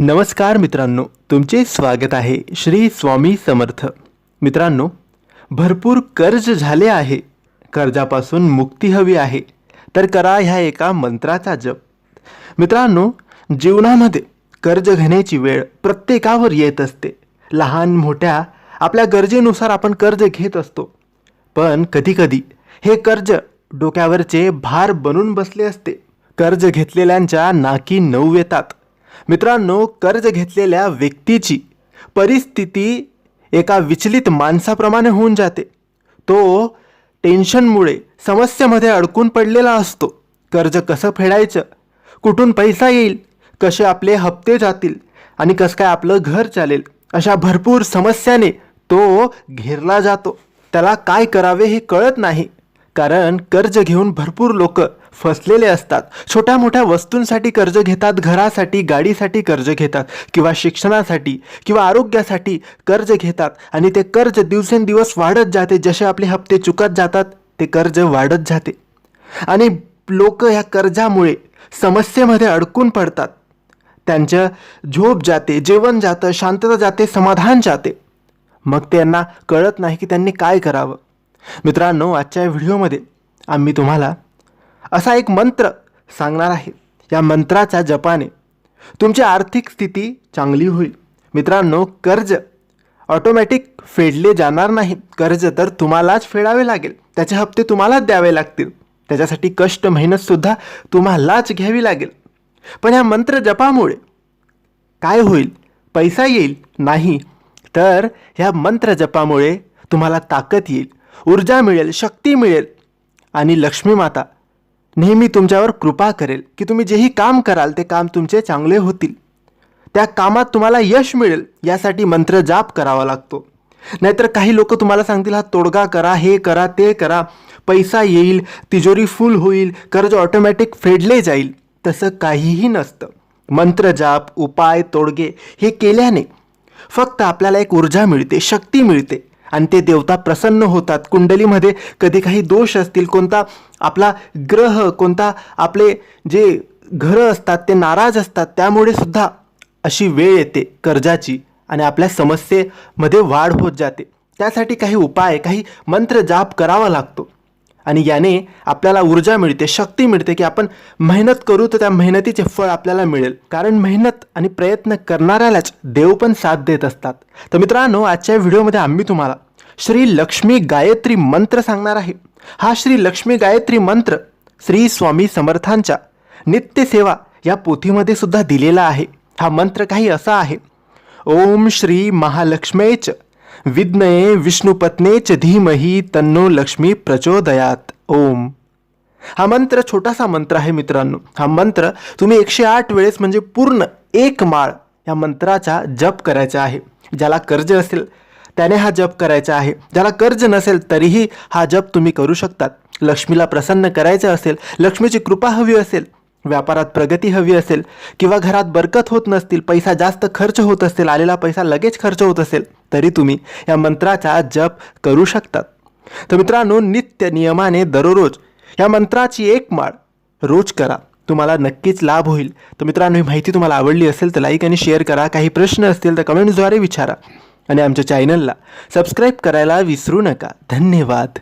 नमस्कार मित्रांनो तुमचे स्वागत आहे श्री स्वामी समर्थ. मित्रांनो भरपूर कर्ज झाले आहे. कर्जापासून मुक्ती हवी आहे. तर करा ह्या एका मंत्राचा जप. मित्रांनो जीवनामध्ये कर्ज घेण्याची वेळ प्रत्येकावर येत असते. लहान मोठ्या आपल्या गरजेनुसार आपण कर्ज घेत असतो. पण कधीकधी हे कर्ज डोक्यावरचे भार बनून बसले असते. कर्ज घेतलेल्यांच्या नाकी नऊ येतात. मित्रांनो कर्ज घेतलेल्या व्यक्तीची परिस्थिती एका विचलित माणसाप्रमाणे होऊन जाते. तो टेन्शनमुळे समस्येमध्ये अडकून पडलेला असतो. कर्ज कसं फेडायचं? कुठून पैसा येईल? कसे आपले हप्ते जातील? आणि कसं काय आपलं घर चालेल? अशा भरपूर समस्याने तो घेरला जातो. त्याला काय करावे हे कळत नाही. कारण कर्ज घेऊन भरपूर लोक फसलेले असतात. छोट्या मोठ्या वस्तूंसाठी कर्ज घेतात घरासाठी गाडीसाठी कर्ज घेतात किंवा शिक्षणासाठी किंवा आरोग्यासाठी कर्ज घेतात आणि ते कर्ज दिवसेंदिवस वाढत जाते. जसे आपले हप्ते चुकत जातात ते कर्ज वाढत जाते. आणि लोक ह्या कर्जामुळे समस्येमध्ये अडकून पडतात. त्यांचं झोप जाते जेवण जातं शांतता जाते समाधान जाते. मग त्यांना कळत नाही की त्यांनी काय करावं. मित्रांनो आजच्या व्हिडिओमध्ये आम्ही तुम्हाला असा एक मंत्र सांगणार आहे. या मंत्राच्या जपाने तुमची आर्थिक स्थिती चांगली होईल. मित्रांनो कर्ज ऑटोमॅटिक फेडले जाणार नाही कर्ज तर तुम्हालाच फेडावे लागेल. त्याचे हप्ते तुम्हालाच द्यावे लागतील. त्याच्यासाठी कष्ट मेहनतसुद्धा तुम्हालाच घ्यावी लागेल. पण या मंत्र जपामुळे काय होईल? पैसा येईल? नाही. तर ह्या मंत्र जपामुळे तुम्हाला ताकद येईल. ऊर्जा मिळेल शक्ती मिळेल आणि लक्ष्मी माता नेहमी तुमच्यावर कृपा करेल की तुम्ही जेही काम कराल ते काम तुमचे चांगले होतील. त्या कामात तुम्हाला यश मिळेल यासाठी मंत्र जाप करावा लागतो. नाहीतर काही लोक तुम्हाला सांगतील हा तोडगा करा हे करा ते करा. पैसा येईल तिजोरी फुल होईल कर्ज ऑटोमॅटिक फेडले जाईल. तसं काहीही नसतं. मंत्र जाप उपाय तोडगे हे केल्याने फक्त आपल्याला एक ऊर्जा मिळते शक्ती मिळते. आणि ते देवता प्रसन्न होतात. कुंडलीमध्ये कधी काही दोष असतील कोणता आपला ग्रह कोणता आपले जे घरं असतात ते नाराज असतात त्यामुळे सुद्धा अशी वेळ येते कर्जाची आणि आपल्या समस्येमध्ये वाढ होत जाते. त्यासाठी काही उपाय काही मंत्र जाप करावा लागतो. आणि याने आपल्याला ऊर्जा मिळते शक्ती मिळते की आपण मेहनत करू तर त्या मेहनतीचे फळ आपल्याला मिळेल. कारण मेहनत आणि प्रयत्न करणाऱ्यालाच देव पण साथ देत असतात. तर मित्रांनो आजच्या व्हिडिओमध्ये आम्ही तुम्हाला श्री लक्ष्मी गायत्री मंत्र सांगणार आहे. हा श्री लक्ष्मी गायत्री मंत्र श्री स्वामी समर्थांच्या नित्यसेवा या पोथीमध्ये सुद्धा दिलेला आहे. हा मंत्र काही असा आहे. ओम श्री महालक्ष्मेच विद्मये विष्णुपत्नेच धीमही तन्नो लक्ष्मी प्रचोदयात। ओम। हा मंत्र छोटासा मंत्र आहे मित्रांनो. हा मंत्र तुम्ही एकशे आठ वेळेस म्हणजे पूर्ण एक माळ या मंत्राचा जप करायचा आहे. ज्याला कर्ज असेल त्याने हा जप करायचा आहे. ज्याला कर्ज नसेल तरीही हा जप तुम्ही करू शकतात. लक्ष्मीला प्रसन्न करायचं असेल लक्ष्मीची कृपा हवी असेल व्यापारात प्रगती हवी असेल किंवा घरात बरकत होत नसतील पैसा जास्त खर्च होत असेल आलेला पैसा लगेच खर्च होत असेल तरी तुम्ही या मंत्राचा जप करू शकतात. तर मित्रांनो नित्य नियमाने दररोज या मंत्राची एक माळ रोज करा. तुम्हाला नक्कीच लाभ होईल. तर मित्रांनो ही माहिती तुम्हाला आवडली असेल तर लाईक आणि शेअर करा. काही प्रश्न असतील तर कमेंट्सद्वारे विचारा. आणि आमच्या चॅनलला सबस्क्राईब करायला विसरू नका. धन्यवाद.